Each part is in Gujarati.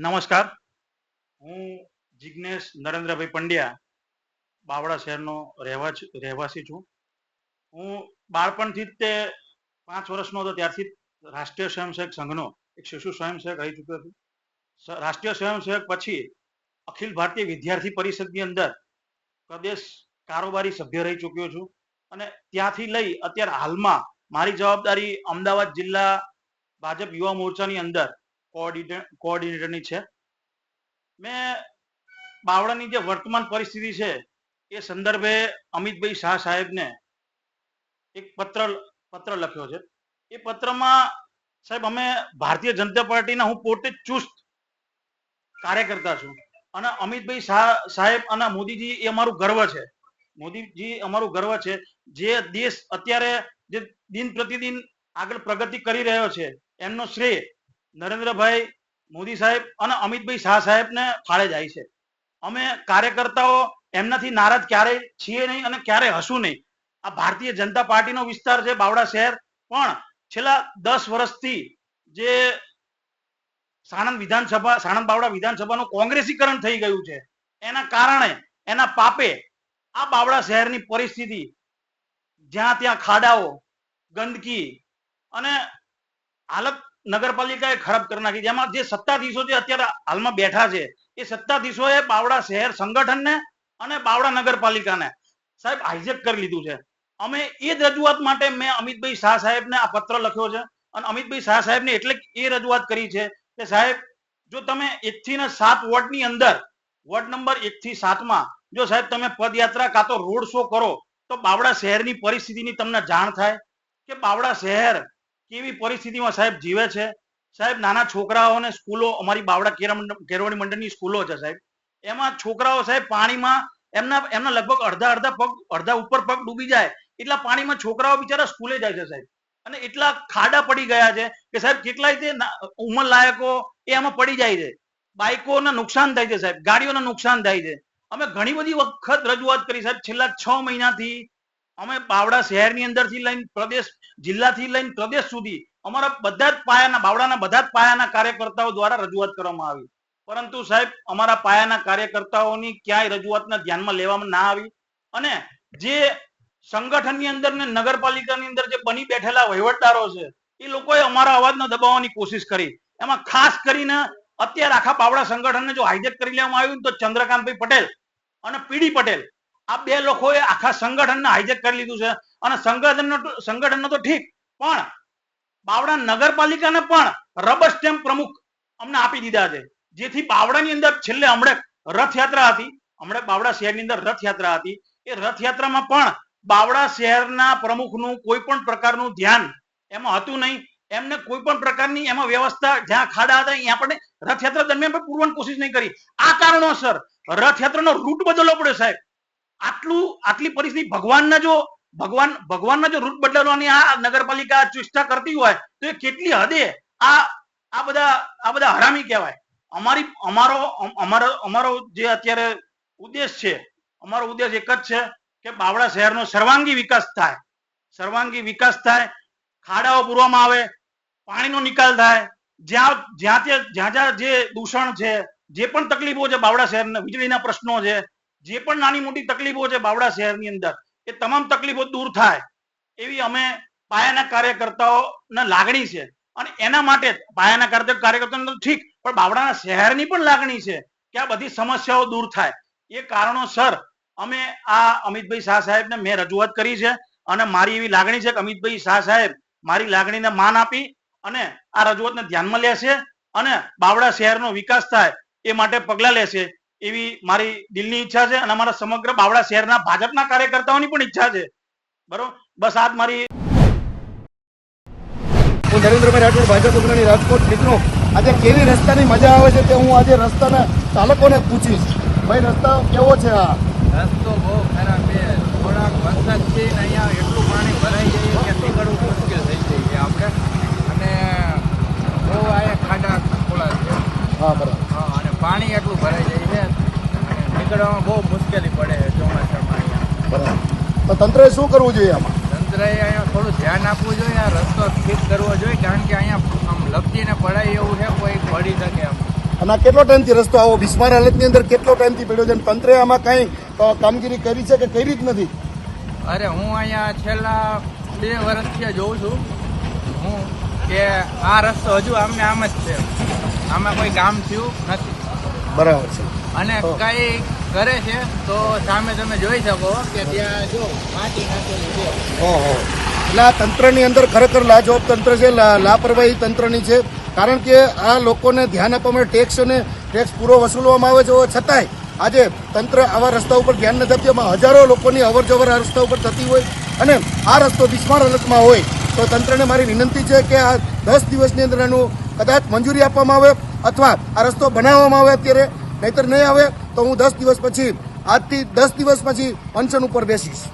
નમસ્કાર. હું જિજ્ઞેશ નરેન્દ્રભાઈ પંડ્યા, બાવળા શહેરનો રહેવા રહેવાસી છું. હું બાળપણથી જ તે પાંચ વર્ષનો હતો, ત્યારથી રાષ્ટ્રીય સ્વયંસેવક સંઘનો, એક શિશુ સ્વયંસેવક રહી ચૂક્યો છું. રાષ્ટ્રીય સ્વયંસેવક પછી અખિલ ભારતીય વિદ્યાર્થી પરિષદની અંદર પ્રદેશ કારોબારી સભ્ય રહી ચૂક્યો છું અને ત્યાંથી લઈ અત્યારે હાલમાં મારી જવાબદારી અમદાવાદ જિલ્લા ભાજપ યુવા મોરચાની અંદર કોઓર્ડિનેટર કોઓર્ડિનેટરની છે. મેં બાવળાની જે વર્તમાન પરિસ્થિતિ છે, એ સંદર્ભે અમિતભાઈ શાહ સાહેબને એક પત્ર પત્ર લખ્યો છે. એ પત્રમાં, સાહેબ, અમે ભારતીય જનતા પાર્ટીના હું પોતે ચુસ્ત કાર્યકર્તા છું. અને અમિતભાઈ શાહ સાહેબ અને મોદીજી એ અમારું ગર્વ છે. મોદીજી અમારું ગર્વ છે. જે દેશ અત્યારે જે દિન પ્રતિદિન આગળ પ્રગતિ કરી રહ્યો છે, એમનો શ્રેય નરેન્દ્રભાઈ મોદી સાહેબ અને અમિતભાઈ શાહ સાહેબને ફાળે જાય છે. અમે કાર્યકર્તાઓ એમનાથી નારાજ ક્યારેય છીએ નહીં અને ક્યારેય હશું નહીં. આ ભારતીય જનતા પાર્ટીનો વિસ્તાર છે બાવડા શહેર. પણ છેલ્લા દસ વર્ષથી જે સાણંદ વિધાનસભા, સાણંદ બાવડા વિધાનસભાનું કોંગ્રેસીકરણ થઈ ગયું છે, એના કારણે, એના પાપે આ બાવડા શહેરની પરિસ્થિતિ જ્યાં ત્યાં ખાડાઓ, ગંદકી અને હાલત નગરપાલિકાએ ખરાબ કરી નાખી. જેમાં જે સત્તાધીશો જે અત્યારે હાલમાં બેઠા છે, એ સત્તાધીશોએ બાવડા શહેર સંગઠનને અને બાવડા નગરપાલિકાને સાહેબ હાઈજેક કરી લીધું છે. અમે એ જ રજૂઆત માટે મેં અમિતભાઈ શાહ સાહેબને આ પત્ર લખ્યો છે અને અમિતભાઈ શાહ સાહેબને એટલે એ રજૂઆત કરી છે કે સાહેબ, જો તમે એક થી ને સાત વોર્ડની અંદર, વોર્ડ નંબર એક થી સાતમાં, જો સાહેબ તમે પદયાત્રા કાં તો રોડ શો કરો, તો બાવડા શહેરની પરિસ્થિતિની તમને જાણ થાય કે બાવડા શહેર કેવી પરિસ્થિતિમાં સાહેબ જીવે છે? સાહેબ, નાના છોકરાઓને સ્કૂલો, અમારી બાવડા કેરવણી મંડળની સ્કૂલો છે સાહેબ. એમાં છોકરાઓ સાહેબ પાણીમાં, એમના એમના લગભગ અડધા અડધા પગ, અડધા ઉપર પગ ડૂબી જાય, એટલા પાણીમાં છોકરાઓ બિચારા સ્કૂલે જાય છે સાહેબ. અને એટલા ખાડા પડી ગયા છે કે સાહેબ, કેટલાય તે ઉંમર લાયકો એ એમાં પડી જાય છે. બાઇકોને નુકસાન થાય છે સાહેબ, ગાડીઓને નુકસાન થાય છે. અમે ઘણી બધી વખત રજૂઆત કરી સાહેબ, છેલ્લા છ મહિનાથી અમે બાવડા શહેરની અંદરથી લઈને પ્રદેશ, જિલ્લાથી લઈને પ્રદેશ સુધી અમારા બધા જ પાયાના, બાવડાના બધા જ પાયાના કાર્યકર્તાઓ દ્વારા રજૂઆત કરવામાં આવી. પરંતુ સાહેબ, અમારા પાયાના કાર્યકર્તાઓની ક્યાંય રજૂઆતને ધ્યાનમાં લેવામાં ના આવી અને જે સંગઠનની અંદર ને નગરપાલિકાની અંદર જે બની બેઠેલા વહીવટદારો છે, એ લોકોએ અમારા અવાજને દબાવવાની કોશિશ કરી. એમાં ખાસ કરીને અત્યારે આખા બાવડા સંગઠનને જો હાઈજેક કરી લેવામાં આવ્યું તો ચંદ્રકાંતભાઈ પટેલ અને પીડી પટેલ આ બે લોકોએ આખા સંગઠનને હાઈજેક કરી લીધું છે. અને સંગઠનનો સંગઠન સંગઠનનો તો ઠીક, પણ બાવડા નગરપાલિકાને પણ રબર સ્ટેમ્પ પ્રમુખ અમને આપી દીધા છે. જેથી બાવડાની અંદર છેલ્લે હમણે રથયાત્રા હતી. હમણાં બાવડા શહેરની અંદર રથયાત્રા હતી. એ રથયાત્રામાં પણ બાવડા શહેરના પ્રમુખનું કોઈ પણ પ્રકારનું ધ્યાન એમાં હતું નહીં. એમને કોઈ પણ પ્રકારની એમાં વ્યવસ્થા જ્યાં ખાડા હતા ત્યાં પણ રથયાત્રા દરમિયાન પણ પૂરવાની કોશિશ નહીં કરી. આ કારણોસર રથયાત્રાનો રૂટ બદલવો પડ્યો સાહેબ. આટલું, આટલી પરિસ્થિતિ ભગવાનના જો, ભગવાન, ભગવાનના જો રૂટ બદલવાની આ નગરપાલિકા ચેષ્ટા કરતી હોય, તો એ કેટલી હદે આ આ બધા આ બધા હરામી કહેવાય. અમારી, અમારો અમારો અમારો જે અત્યારે ઉદ્દેશ છે, અમારો ઉદ્દેશ એક જ છે કે બાવળા શહેરનો સર્વાંગી વિકાસ થાય. સર્વાંગી વિકાસ થાય, ખાડાઓ પૂરવામાં આવે, પાણીનો નિકાલ થાય. જ્યાં જ્યાં તે જ્યાં જ્યાં જે દૂષણ છે, જે પણ તકલીફો છે બાવળા શહેરના, વીજળીના પ્રશ્નો છે જે પણ નાની મોટી તકલીફો છે બાવડા શહેરની અંદર, એ તમામ તકલીફો દૂર થાય એવી અમે પાયાના કાર્યકર્તાઓના લાગણી છે. અને એના માટે પાયાના કાર્ય- કાર્યકર્તાઓ ઠીક, પણ બાવડાના શહેરની પણ લાગણી છે કે આ બધી સમસ્યાઓ દૂર થાય. એ કારણોસર અમે આ અમિતભાઈ શાહ સાહેબને મેં રજૂઆત કરી છે અને મારી એવી લાગણી છે કે અમિતભાઈ શાહ સાહેબ મારી લાગણીને માન આપી અને આ રજૂઆતને ધ્યાનમાં લેશે અને બાવડા શહેરનો વિકાસ થાય એ માટે પગલાં લેશે. એવી મારી દિલની ઈચ્છા છે અને અમારા સમગ્ર બાવળા શહેરના ભાજપના કાર્યકર્તાઓની પણ ઈચ્છા છે. બરોબર? બસ આજ મારી હું નરેન્દ્રભાઈ રાઠોડ ભાજપ અગ્રણી રાજકોટ મિત્રો. આજે કેવી રસ્તાની મજા આવે છે તે હું આજે રસ્તાના ચાલકોને પૂછીશ. ભાઈ રસ્તા કેવો છે આ? રસ્તો બહુ ખરાબ છે. થોડાક વરસાદથી ને અહીંયા એટલું પાણી ભરાઈ જાય કે નીકળવું મુશ્કેલ થઈ જાય છે આપણે. અને બહુ અહીંયા ખાડા ખોલા છે. હા બરાબર. હા અને પાણી એટલું ભરાઈ જાય છે નીકળવામાં બહુ મુશ્કેલી પડે છે ચોમાસામાં અહીંયા. બરાબર તો તંત્રએ શું કરવું જોઈએ આમાં? તંત્રએ અહીંયા થોડું ધ્યાન આપવું જોઈએ આ રસ્તો ઠીક કરવો જોઈએ કારણ કે અહીંયા આમ લપટીને પડાય એવું છે કોઈ પડી શકે એમ અને કેટલો ટાઈમથી રસ્તો આવો? બિસ્માર હાલતની અંદર કેટલો ટાઈમથી પડ્યો છે? અને તંત્રએ આમાં કાંઈ કામગીરી કરી છે કે કરી જ નથી? અરે હું અહીંયા છેલ્લા બે વર્ષથી જોઉં છું. હું કે આ રસ્તો હજુ આમને આમ જ છે. આમાં કોઈ કામ થયું નથી. બરાબર છે. અને. કઈ કરે છે, તો સામે તમે જોઈ શકો કે ત્યાં જો માટી નાખેલી છે. એટલે આ તંત્રની અંદર ખરેખર લાજવાબ તંત્ર છે લાપરવાહી તંત્રની છે. કારણ કે આ લોકોને ધ્યાન આપવા માટે ટેક્સ અને ટેક્સ પૂરો વસૂલવામાં આવે છે છતાંય આજે તંત્ર આવા રસ્તા ઉપર ધ્યાન નથી આપતું. એમાં હજારો લોકોની અવર જવર આ રસ્તા ઉપર થતી હોય અને આ રસ્તો બિસ્માર હાલતમાં હોય, તો તંત્રને મારી વિનંતી છે કે આ દસ દિવસની અંદર એનું કદાચ મંજૂરી આપવામાં આવે અથવા આ રસ્તો બનાવવામાં આવે અત્યારે, નહીતર નહીં આવે. તો હું દસ દિવસ પછી, આજથી દસ દિવસ પછી અનશન ઉપર બેસીશ.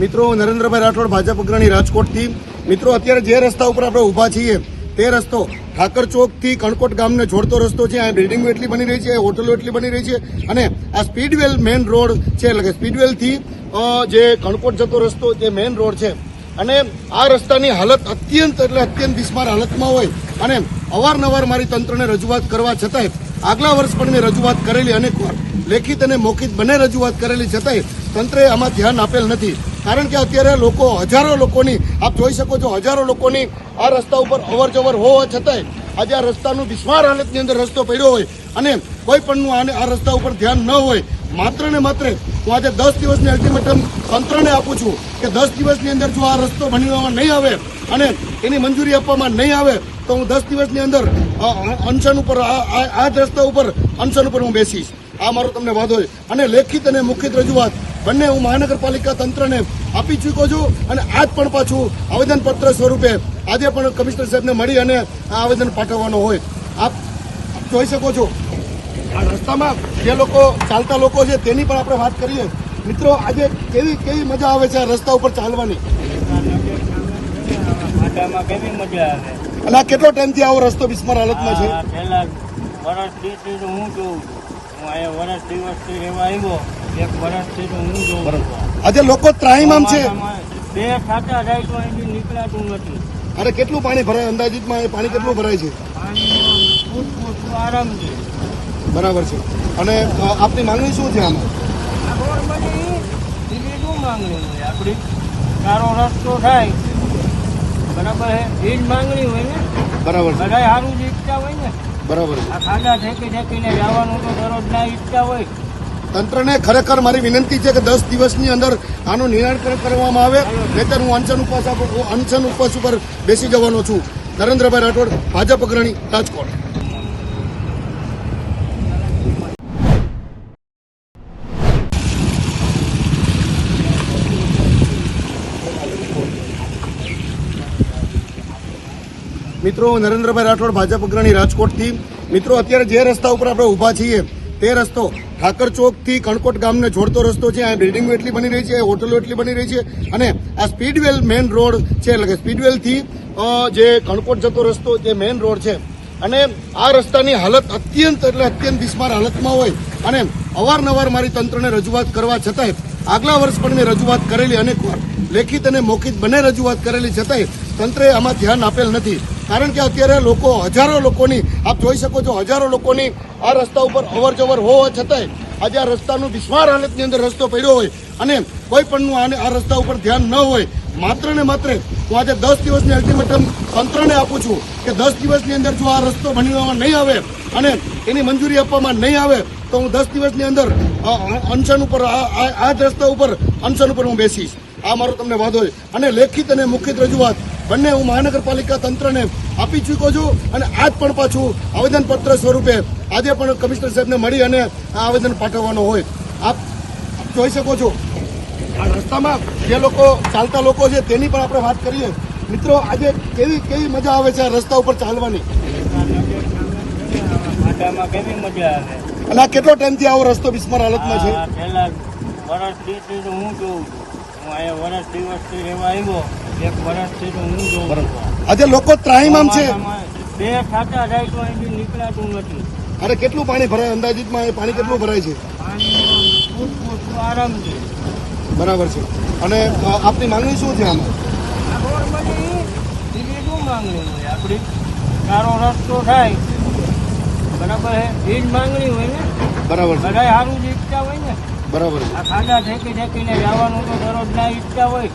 મિત્રો, નરેન્દ્રભાઈ રાઠોડ ભાજપ અગ્રણી રાજકોટથી. મિત્રો, અત્યારે જે રસ્તા ઉપર આપણે ઊભા છીએ, તે રસ્તો ઠાકર ચોકથી કણકોટ ગામને જોડતો રસ્તો છે. આ બિલ્ડિંગો એટલી બની રહી છે હોટલો એટલી બની રહી છે. અને આ સ્પીડવેલ મેઇન રોડ છે. એટલે કે સ્પીડવેલથી જે કણકોટ જતો રસ્તો જે મેઇન રોડ છે. અને આ રસ્તાની હાલત અત્યંત એટલે અત્યંત બિસ્માર હાલતમાં હોય. અને અવારનવાર મારી તંત્રને રજૂઆત કરવા છતાંય, આગલા વર્ષ પણ મેં રજૂઆત કરેલી અનેક વાર લેખિત અને મૌખિત બંને રજૂઆત કરેલી છતાંય તંત્રએ આમાં ધ્યાન આપેલ નથી. કારણ કે અત્યારે લોકો હજારો લોકોની, આપ જોઈ શકો છો હજારો લોકોની આ રસ્તા ઉપર અવર જવર હોવા છતાંય આજે આ રસ્તાનું બિસ્માર હાલતની અંદર રસ્તો પડ્યો હોય. અને કોઈ પણનું આને આ રસ્તા ઉપર ધ્યાન ન હોય માત્ર ને માત્ર હું આજે દસ દિવસની અલ્ટિમેટમ તંત્રને આપું છું કે દસ દિવસની અંદર જો આ રસ્તો બનાવવામાં નહીં આવે અને એની મંજૂરી આપવામાં નહીં આવે, તો હું દસ દિવસની અંદર અનશન ઉપર, આ- જ રસ્તા ઉપર અનશન ઉપર હું બેસીશ. આ મારો તમને વાંધો છે. અને લેખિત અને મુખિત રજૂઆત બંને હું મહાનગરપાલિકા તંત્રને આપી ચૂક્યો છું અને આજ પણ પાછું આવેદનપત્ર સ્વરૂપે આજે પણ કમિશનર સાહેબને મળી અને આ આવેદન પાઠવવાનો હોય. આપ જોઈ શકો છો રસ્તામાં જે લોકો ચાલતા લોકો છે તેની પણ આપણે વાત કરીએ. મિત્રો આજે કેવી કેવી મજા આવે છે આ રસ્તા ઉપર ચાલવાની? ખાડામાં કેવી મજા આવે? અને આ કેટલો ટાઈમથી આવો રસ્તો બિસ્માર હાલતમાં છે? આ વર્ષથી હું જોઉં હું વર્ષ દિવસથી રહેવા આવ્યો. એક વર્ષથી હું જોઉં છું આજે લોકો ત્રાહીમામ છે. બે ખાતા તો અહીંથી નીકળાતું નથી. અરે કેટલું પાણી ભરાય અંદાજિતમાં? એ પાણી કેટલું ભરાય છે? આરામ આરામથી બરાબર છે. અને આપની માંગણી શું છે આમાં? માંગણી આપણી સારો રસ્તો થાય બરાબર છે. એ જ માંગણી હોય ને બરાબર બધા સારું જ ઈચ્છા હોય ને બરાબર આ ખાડા ઠેકી ઠેકીને જવાનું તો દરરોજ ના ઈચ્છા હોય તંત્રને ખરેખર મારી વિનંતી છે કે દસ દિવસની અંદર આનું નિરાકરણ કરવામાં આવે, નહીતર હું અનશન ઉપવાસ અનશન ઉપવાસ ઉપર બેસી જવાનો છું. નરેન્દ્રભાઈ રાઠોડ, ભાજપ અગ્રણી, રાજકોટ. મિત્રો, નરેન્દ્રભાઈ રાઠોડ ભાજપ અગ્રણી રાજકોટથી. મિત્રો, અત્યારે જે રસ્તા ઉપર આપણે ઊભા છીએ, તે રસ્તો ઠાકર ચોકથી કણકોટ ગામને જોડતો રસ્તો છે. આ બિલ્ડિંગો એટલી બની રહી છે, હોટલો એટલી બની રહી છે. અને આ સ્પીડવેલ મેઇન રોડ છે, એટલે કે સ્પીડવેલથી જે કણકોટ જતો રસ્તો જે મેઇન રોડ છે. અને આ રસ્તાની હાલત અત્યંત, એટલે અત્યંત બિસ્માર હાલતમાં હોય. અને અવારનવાર મારી તંત્રને રજૂઆત કરવા છતાંય, આગલા વર્ષ પણ મેં રજૂઆત કરેલી અનેક લેખિત અને મૌખિત બંને રજૂઆત કરેલી છતાંય તંત્રે આમાં ધ્યાન આપેલ નથી. કારણ કે અત્યારે લોકો, હજારો લોકોની, આપ જોઈ શકો છો, હજારો લોકોની આ રસ્તા ઉપર અવર જવર હોવા છતાંય આજે આ રસ્તાનું બિસ્માર હાલતની અંદર રસ્તો પડ્યો હોય અને કોઈ પણનું આને આ રસ્તા ઉપર ધ્યાન ન હોય. માત્ર ને માત્ર હું આજે દસ દિવસની અલ્ટિમેટમ તંત્રને આપું છું કે દસ દિવસની અંદર જો આ રસ્તો બનાવવામાં નહીં આવે અને એની મંજૂરી આપવામાં નહીં આવે, તો હું દસ દિવસની અંદર અનશન ઉપર, આ જ રસ્તા ઉપર અનશન ઉપર હું બેસીશ. આ મારો તમને વાંધો અને લેખિત અને મુખિત રજૂઆત બંને હું મહાનગરપાલિકા તંત્રને આપી ચૂક્યો છું અને આજ પણ પાછું આવેદનપત્ર સ્વરૂપે આજે પણ કમિશનર સાહેબને મળી અને આ આવેદન પાઠવવાનો હોય. આપ જોઈ શકો છો. આ રસ્તામાં જે લોકો ચાલતા લોકો છે તેની પણ આપણે વાત કરીએ. મિત્રો આજે કેવી કેવી મજા આવે છે આ રસ્તા ઉપર ચાલવાની? અને આ કેટલો ટાઈમથી આવો રસ્તો બિસ્માર હાલતમાં છે? વર્ષ દીથી હું જોઉં છું. હું અહીંયા વર્ષ દિવસથી રહેવા આવ્યો. એક વર્ષથી તો હું જોઉં આજે લોકો ત્રાહીમામ છે. બે ખાતા જાય તો અહીંથી નીકળાતું નથી. અરે કેટલું પાણી ભરાય? અંદાજિતમાં એ પાણી કેટલું ભરાય છે? પાણી આરામ છે. બરાબર છે. અને આપની માંગણી શું છે આમાં? બીજી શું માંગણી હોય આપણી? સારો રસ્તો થાય. બરાબર એ જ માંગણી હોય ને? બરાબર છે. સારું જ ઈચ્છતા હોય ને? બરાબર આ ખાડા ઠેકી ઠેકીને જવાનું તો દરરોજ ના ઈચ્છતા હોય.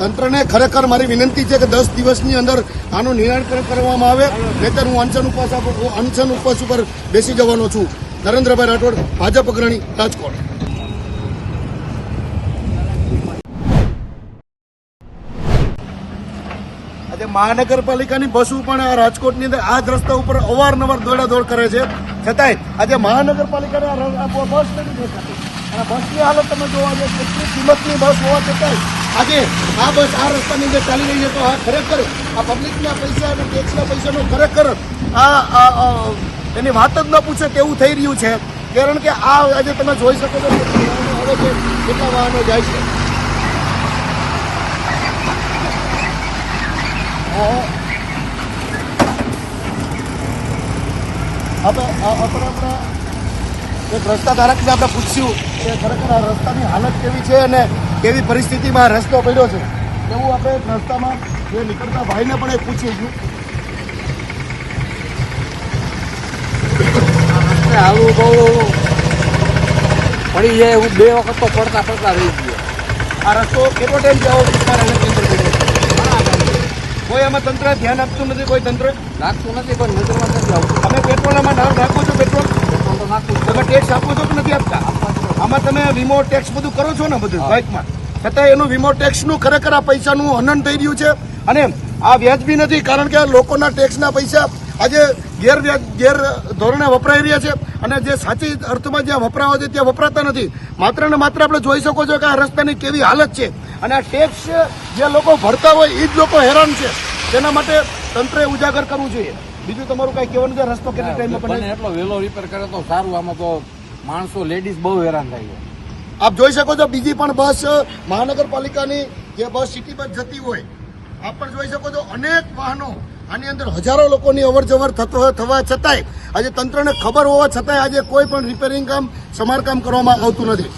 તંત્રને ખરેખર મારી વિનંતી છે કે દસ દિવસની અંદર આનું નિરાકરણ કરવામાં આવે. નહીતર હું અનશન ઉપવાસ આપું અનશન ઉપવાસ ઉપર બેસી જવાનો છું. નરેન્દ્રભાઈ રાઠોડ, ભાજપ અગ્રણી, રાજકોટ. આજે મહાનગરપાલિકાની બસો પણ આ રાજકોટની અંદર આ જ રસ્તા ઉપર અવારનવાર દોડાદોડ કરે છે. છતાંય આજે મહાનગરપાલિકાને આ બસ નથી અને બસની હાલત તમે જોવા જો કેટલી કિંમતની બસ હોવા છતાંય આજે આ બસ આ રસ્તાની અંદર ચાલી રહી છે તો આ ખરેખર આ પબ્લિકના પૈસા અને ટેક્સના પૈસાનો ખરેખર આ એની વાત જ ન પૂછે તેવું થઈ રહ્યું છે. કારણ કે આ આજે તમે જોઈ શકો છો આવે છે, કેટલા વાહનો જાય છે. હવે આપણે આપણા એક રસ્તા ધારકને આપણે પૂછ્યું કે ખરેખર આ રસ્તાની હાલત કેવી છે અને કેવી પરિસ્થિતિમાં રસ્તો પડ્યો છે. એવું આપણે એક રસ્તામાં જે નીકળતા ભાઈને પણ એક પૂછીએ છીએ. આવું બહુ પડી જાય એવું બે વખત તો પડતા પડતા રહી ગયો. આ રસ્તો કેટલો ટાઈમ જવો કોઈ આમાં તંત્ર ધ્યાન આપતું નથી? કોઈ તંત્ર? રાખતું નથી પણ નજરમાં નથી આવતું. તમે પેટ્રોલમાં નામ રાખો છો પેટ્રોલ? તમે ટેક્સ આપો છો કે નથી આપતા? આમાં તમે વીમો ટેક્સ બધું કરો છો ને બધું બાઇકમાં છતાં એનું વીમો ટેક્સનું ખરેખર આ પૈસાનું હનન થઈ રહ્યું છે. અને આ વ્યાજબી નથી, કારણ કે લોકોના ટેક્સના પૈસા આજે ગેરવ્યાજ ગેર ધોરણે વપરાઈ રહ્યા છે. અને જે સાચી અર્થમાં જ્યાં વપરાવા છે, ત્યાં વપરાતા નથી. માત્ર ને માત્ર આપણે જોઈ શકો છો કે આ રસ્તાની કેવી હાલત છે. અને આ ટેક્સ જે લોકો ભરતા હોય એ જ લોકો હેરાન છે. તેના માટે તંત્રએ ઉજાગર કરવું જોઈએ. બીજું તમારું કઈ કહેવાનું છે? રસ્તો કેટલા ટાઈમમાં બને એટલો વહેલો રિપેર કરે તો સારું. આમાં તો માણસો લેડીઝ બહુ હેરાન થાય છે. આપ જોઈ શકો છો બીજી પણ બસ મહાનગરપાલિકાની જે બસ સિટી બસ જતી હોય આપ પણ જોઈ શકો છો અનેક વાહનો આની અંદર હજારો લોકોની અવર જવર થતો થવા છતાંય આજે તંત્રને ખબર હોવા છતાંય આજે કોઈ પણ રિપેરિંગ કામ સમારકામ કરવામાં આવતું નથી.